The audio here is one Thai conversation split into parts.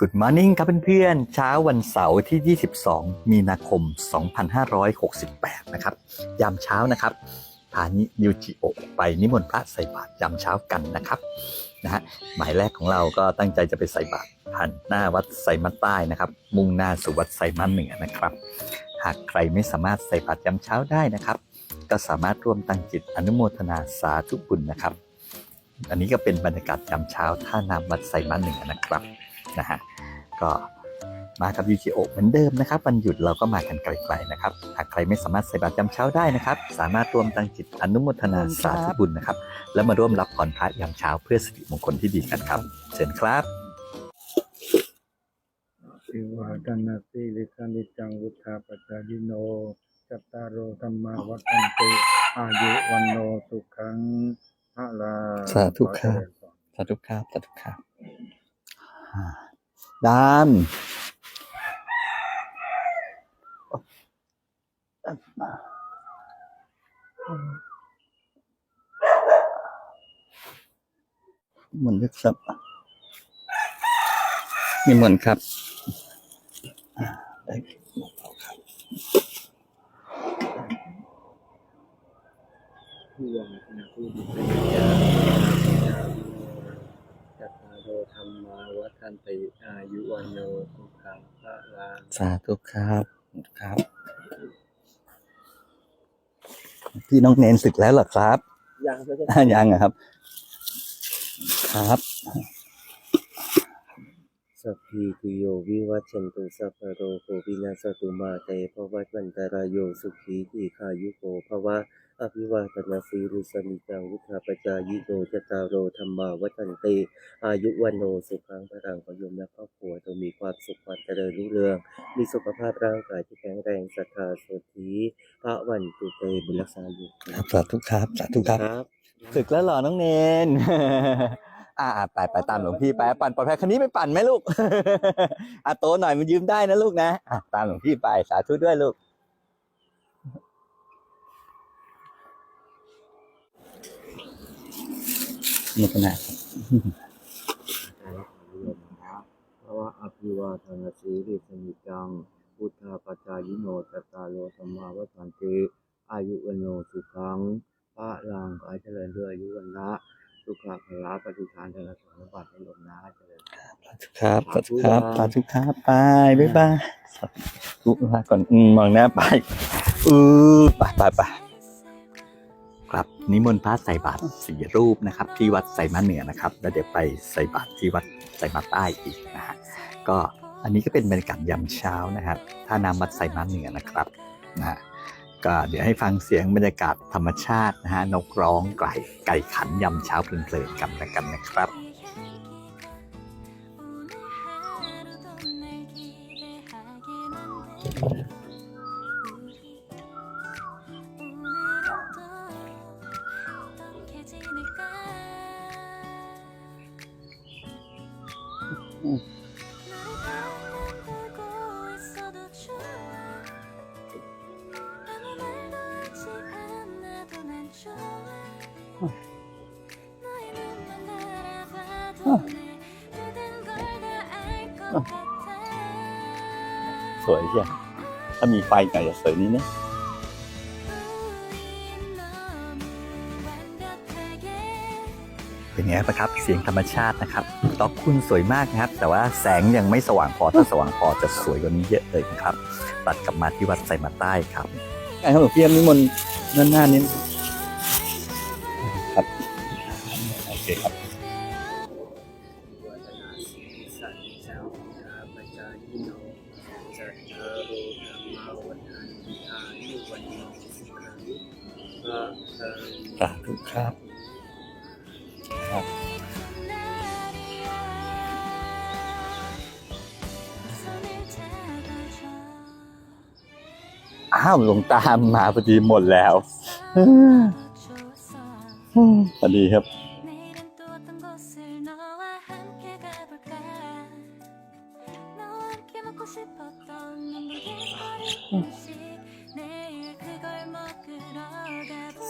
Good Morning ครับเพื่อนๆ เช้าวันเสาร์ที่ 22 มีนาคม 2568 นะครับ ยามเช้านะครับพานินิวจิโอไปนิมนต์พระใส่บาตรยามเช้ากันนะครับนะฮะหมายแรกของเราก็ตั้งใจจะไปใส่บาตรผ่านหน้าวัดไซมัดใต้นะครับ มุ่งหน้าสู่วัดไซมัดเหนือนะครับ หากใครไม่สามารถใส่บาตรยามเช้าได้นะครับ ก็สามารถร่วมตั้งจิตอนุโมทนาสาธุบุญนะครับ อันนี้ก็เป็นบรรยากาศยามเช้าท่าน้ำวัดไซมัดเหนือนะครับ นะฮะก็มากับ UGO เหมือนเดิมนะครับวันหยุดเราก็มากันไกลๆนะครับ หากใครไม่สามารถใส่บาตรยามเช้าได้นะครับ สามารถร่วมตั้งจิตอนุโมทนาสาธุบุญนะครับ แล้วมาร่วมรับพรพระยามเช้าเพื่อสิริมงคลที่ดีกันครับ เชิญครับสิวาดนาสีลิสานิจังวุธาปจายิโนจัตตารโอธรรมาวัฏันติอายุวันโนสุขังพระลาสาธุครับสาธุครับสาธุครับอ่า ดานนิมนต์ด้วยครับนิมนต์ครับอ่าได้ครับผู้วงนาผู้ดิเตยาจัตตาร โอธรรมาวัฏันติอายุวันโนสุขังพระลาสาธุครับครับ พี่น้องเนนศึกแล้วเหรอครับ ยังไม่ใช่อะยังเหรอครับ ครับ สัพพีติโยวิวัชชนตุสัพพะโรโควินาสตุมาเตภวัตวันตรายโยสุขีทีขายุโกภวะ อภิวาทนาสีริสนิจังวุธาปจายิโนจตารโรธรรมาวัฏันติอายุวันโนสุขังพรังประโยมและครอบครัวจงมีความสุขความเจริญรุ่งเรือง มีสุขภาพร่างกายที่แข็งแรงศรัทธาสดทีพระวันตุเตบุญรักษาอยู่ครับสาธุครับสาธุครับครับศึกแล้วเหรอน้องเนนอ่าไปไปตามหลวงพี่ไปปั่นปลอดภัยคันนี้ไม่ปั่นไหมลูกอะโตหน่อยมันยืมได้นะลูกนะอะตามหลวงพี่ไปสาธุด้วยลูก มุขนาเพราะว่าอภิวาทนาสีริสนิจัง พุทธาปจายิโนจตารโลธรรมาวัฏันติอายุวันโนสุขังพระลังขอให้เจริญด้วยอายุวันละสุขภาละปฏิทานธนสมบัติให้หลงนะเจริญสาธุครับสาธุครับสาธุครับไปบ๊ายบายสาธุลาก่อนอืมมองหน้าไปอือไปไปไป ครับนิมนต์พระใส่บาตรสี่รูปนะครับ ที่วัดใส่มาเหนือนะครับ แล้วเดี๋ยวไปใส่บาตรที่วัดใส่มาใต้อีกนะฮะก็อันนี้ก็เป็นบรรยากาศยามเช้านะครับท่าน้ำวัดใส่มาเหนือนะครับนะฮะก็เดี๋ยวให้ฟังเสียงบรรยากาศธรรมชาตินะฮะนกร้องไก่ไก่ขันยามเช้าเพลินๆกันแล้วกันนะครับ สวยใช่ถ้ามีไฟหน่อยจะสวยนี้นะเป็นไงบ้างครับ เสียงธรรมชาตินะครับดอกคุณสวยมากนะครับ แต่ว่าแสงยังไม่สว่างพอ ถ้าสว่างพอจะสวยกว่านี้เยอะเลยนะครับ ตัดกลับมาที่วัดไซมาใต้ครับไอ้ครับหลวงพี่นิมนต์ด้านหน้านี้ ครับครับอ้าวหลวงตามมาพอดีหมดแล้วพอดีครับ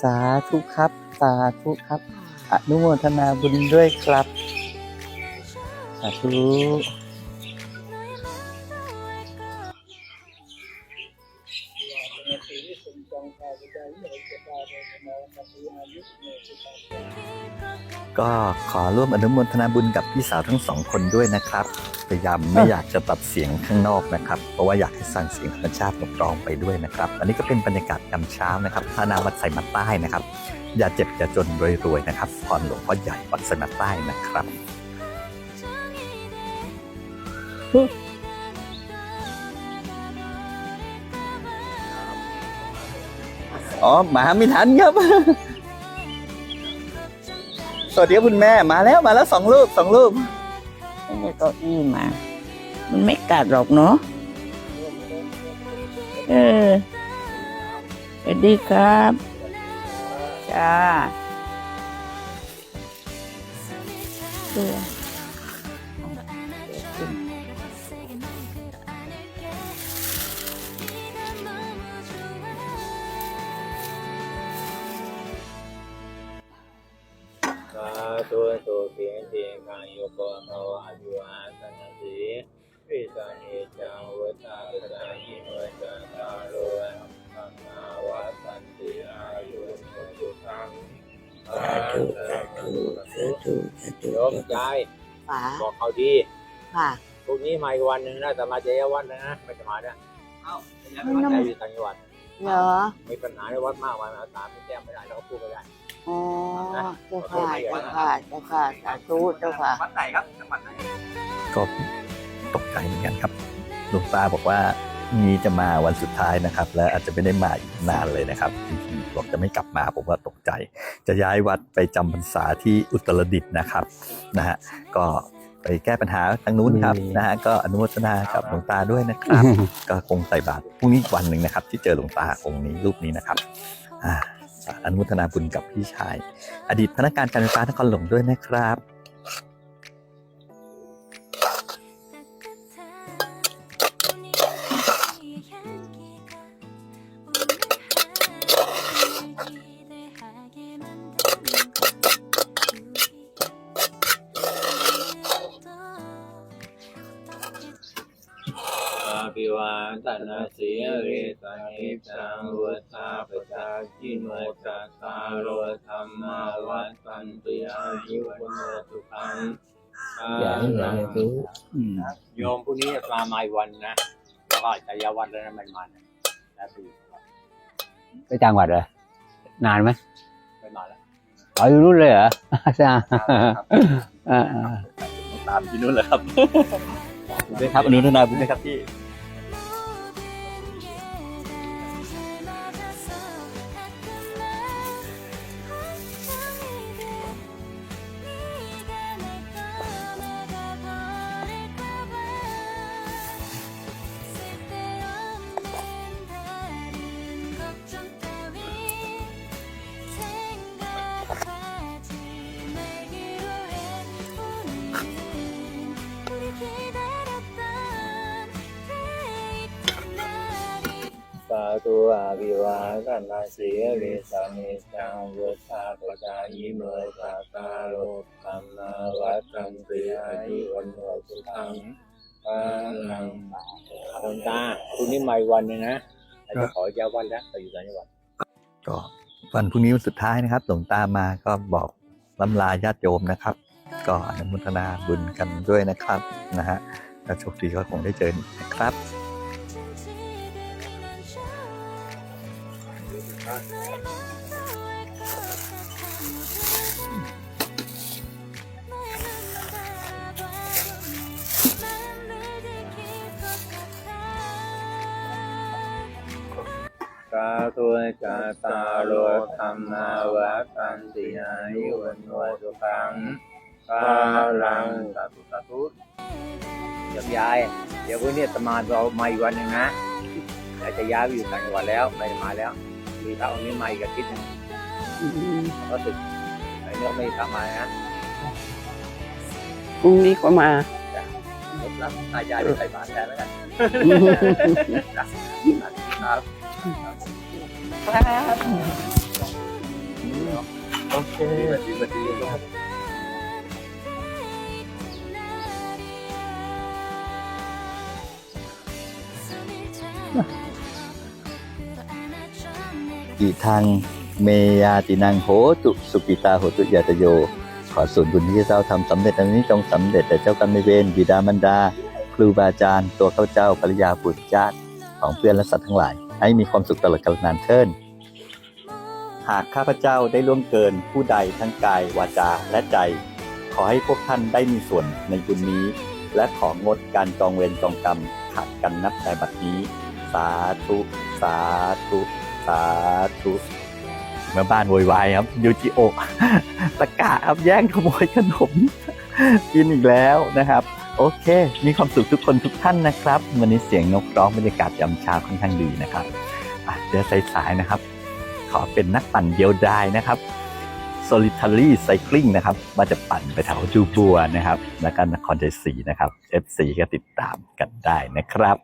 สาธุครับาธุครับ อนุโมทนาบุญด้วยครับ สาธุก็ขอร่วมอนุโมทนาบุญกับพี่สาวทั้งสองคนด้วยนะครับพยายามไม่อยากจะตัดเสียงข้างนอกนะครับ เพราะว่าอยากให้สั่นเสียงธรรมชาติกรองไปด้วยนะครับ อันนี้ก็เป็นบรรยากาศยามเช้านะครับท่านาวัดส่มาใต้นะครับ อย่าเจ็บอย่าจนรวยๆนะครับพรหลวงพ่อใหญ่วัดสมัดใต้นะครับอ๋อหมาไม่ทันครับ สวัสดีคุณแม่มาแล้วมาแล้วสองลูกสองลูกไม่ได้เก้าอี้มา มันไม่กัดหรอกเนาะเออสวัสดีครับ จ้าเดี๋ยว โยมยายป๋าบอกเขาดีค่ะพรุ่งนี้มาอีกวันหนึ่งนะแต่มาเจยวันนะไม่จะมาเนี่ยมาใจอยู่ต่างจังหวัดเหรอมีปัญหาในวัดมากวันมาตามไม่แจ้งไม่ได้แล้วก็พูดไม่ได้อ๋อเจ้าค่ะเจ้าค่ะเจ้าค่ะสาธุเจ้าค่ะวัดไหนครับจังหวัดไหนก็ตกใจเหมือนกันครับหลวงตาบอกว่า นี้จะมาวันสุดท้ายนะครับ และอาจจะไม่ได้มาอีกนานเลยนะครับบอกจะไม่กลับมาผมว่าตกใจ จะย้ายวัดไปจำพรรษาที่อุตรดิตถ์นะครับนะฮะก็ไปแก้ปัญหาทางนู้นครับนะฮะก็อนุโมทนากับหลวงตาด้วยนะครับ ก็คงใส่บาตรพรุ่งนี้อีกวันหนึ่งนะครับ ที่เจอหลวงตาองค์นี้รูปนี้นะครับอ่าอนุโมทนาบุญกับพี่ชาย อดีตพนักงานการไฟฟ้านครหลวงด้วยนะครับ ภิวาทนาสีริสานิจังวุฒาปจายิโนจัตตารโอธรรมาวัฏันติอายุวันโนสุขังอย่าให้อย่าให้รู้อืมโยมพรุ่งนี้จะมาใหม่วันนะแล้วก็จะยาวันแล้วนะไม่มานะแล้วปีไปจังหวัดเหรอนานไหมไม่มาแล้วอ๋ออยู่รุ่นเลยเหรอใช่อ่าตามที่นู้นเลยครับด้วยครับอนุโมทนาบุญด้วยครับพี่ สาธุอาภิวาทนาสีริสานิจังวุฒาปจายิโนจัตตารโอธรรมาวัฏันติอายุวันโนสุขังปาลังหลวงตาพรุ่งนี้มาอีกวันหนึงนะแล้วจะขอยาวันแล้วไปอยู่ต่างจังหวัดก็วันพรุ่งนี้วันสุดท้ายนะครับหลวงตามาก็บอกล้ำลาญาติโยมนะครับ ก็อนุโมทนาบุญกันด้วยนะครับนะฮะถ้าโชคดีก็คงได้เจออีกนะครับ สาธุจัตตาโอธรรมาวัฏันติอายุวันโนสุขังปาลังสาธุสาธุเยี่ยมยาย เดี๋ยวพรุ่งนี้ตมาเรามาอีกวันหนึ่งนะอากจะย้ายไปอยู่ต่างจังหวัดแล้วไม่ได้มาแล้ว มีพระองค์นี้มาอีกอาทิตย์หนึงอืมก็สึกไอ้เนื้อไม่ทำมานะพรุ่งนี้ก็มา ผมรับตายายไปใส่บาตรแทนแล้วกันครับโอเคสวัสดีสวัสดีครับ กทางเมยาตินังโหตุสุกิตาโหตุยาตโย ขอส่วนบุญที่เจ้าทำสำเร็จอันนี้จงสำเร็จแต่เจ้ากรรมนเวรบิดามารดา ครูบาอาจารย์ ตัวข้าเจ้าภรรยาบุตรญาติของเพื่อนและสัตว์ทั้งหลาย ให้มีความสุขตลอดกาลนานเทินหากข้าพเจ้าได้ล่วงเกินผู้ใดทั้งกายวาจาและใจ ขอให้พวกท่านได้มีส่วนในบุญนี้ และของดการจองเวรจองกรรมขาดกันนับแต่บัดนี้ สาธุ สาธุ สาธุเมื่อบ้านโวยวายครับยูจิโอตะกะครับแย่งขโมยขนมกินอีกแล้วนะครับ โอเค มีความสุขทุกคนทุกท่านนะครับ วันนี้เสียงนกร้องบรรยากาศยามเช้าค่อนข้างดีนะครับเดี๋ยวสายๆนะครับ ขอเป็นนักปั่นเดียวดายนะครับ solitary cycling นะครับว่าจะปั่นไปแถวจูบัวนะครับ แล้วก็นครชัยศรีนะครับ FC ก็ติดตามกันได้นะครับ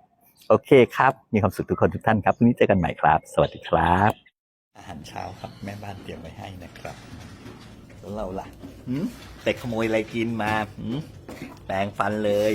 โอเคครับ มีความสุขทุกคนทุกท่านครับพรุ่งนี้เจอกันใหม่ครับ สวัสดีครับ อาหารเช้าครับแม่บ้านเตรียมไว้ให้นะครับแล้วเราล่ะหืมแต่ขโมยอะไรกินมาหืมแปรงฟันเลย